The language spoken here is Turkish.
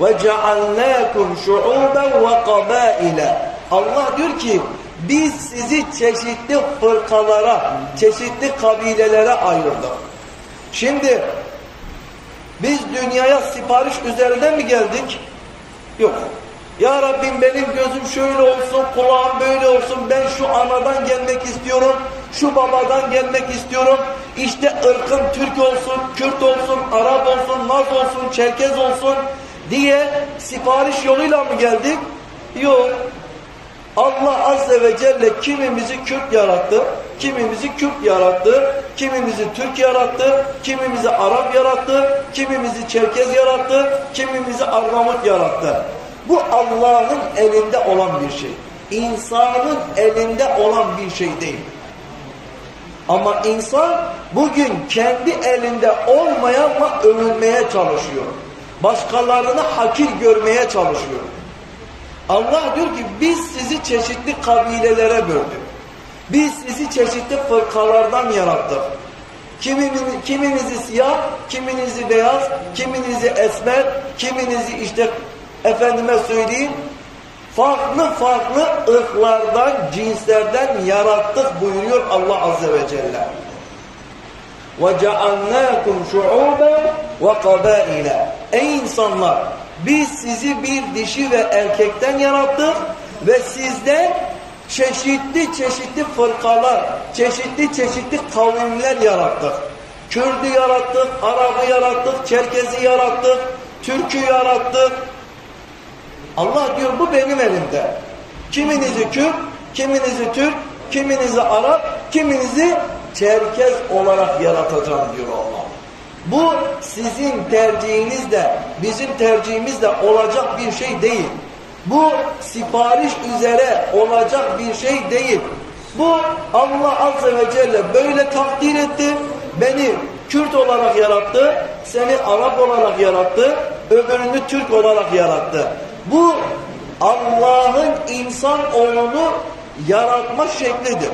Ve ceallâkum şu'uben ve kabâile. Allah diyor ki biz sizi çeşitli fırkalara, çeşitli kabilelere ayırdık. Şimdi biz dünyaya sipariş üzerinden mi geldik? Yok. Ya Rabbim benim gözüm şöyle olsun, kulağım böyle olsun, ben şu anadan gelmek istiyorum, şu babadan gelmek istiyorum. İşte ırkım Türk olsun, Kürt olsun, Arap olsun, Naz olsun, Çerkez olsun, diye sipariş yoluyla mı geldik? Yok. Allah Azze ve Celle kimimizi Kürt yarattı, kimimizi Kürt yarattı, kimimizi Türk yarattı, kimimizi Arap yarattı, kimimizi Çerkez yarattı, kimimizi Arnavut yarattı. Bu Allah'ın elinde olan bir şey. İnsanın elinde olan bir şey değil. Ama insan bugün kendi elinde olmayanla övünmeye çalışıyor. Başkalarını hakir görmeye çalışıyor. Allah diyor ki biz sizi çeşitli kabilelere böldük. Biz sizi çeşitli fırkalardan yarattık. Kiminizi, kiminizi siyah, kiminizi beyaz, kiminizi esmer, kiminizi işte efendime söyleyeyim farklı farklı ırklardan, cinslerden yarattık buyuruyor Allah Azze ve Celle. وَجَعَلْنَاكُمْ شُعُوبًا وَقَبَائِلًا Ey insanlar! Biz sizi bir dişi ve erkekten yarattık ve sizde çeşitli çeşitli fırkalar, çeşitli çeşitli kavimler yarattık. Kürdü yarattık, Arap'ı yarattık, Çerkez'i yarattık, Türk'ü yarattık. Allah diyor bu benim elimde. Kiminizi Kürt, kiminizi Türk, kiminizi Arap, kiminizi Çerkez olarak yaratacağım diyor Allah. Bu sizin tercihinizle, bizim tercihimizle olacak bir şey değil. Bu sipariş üzere olacak bir şey değil. Bu Allah Azze ve Celle böyle takdir etti. Beni Kürt olarak yarattı, seni Arap olarak yarattı, öbürünü Türk olarak yarattı. Bu Allah'ın insan oğlunu yaratma şeklidir.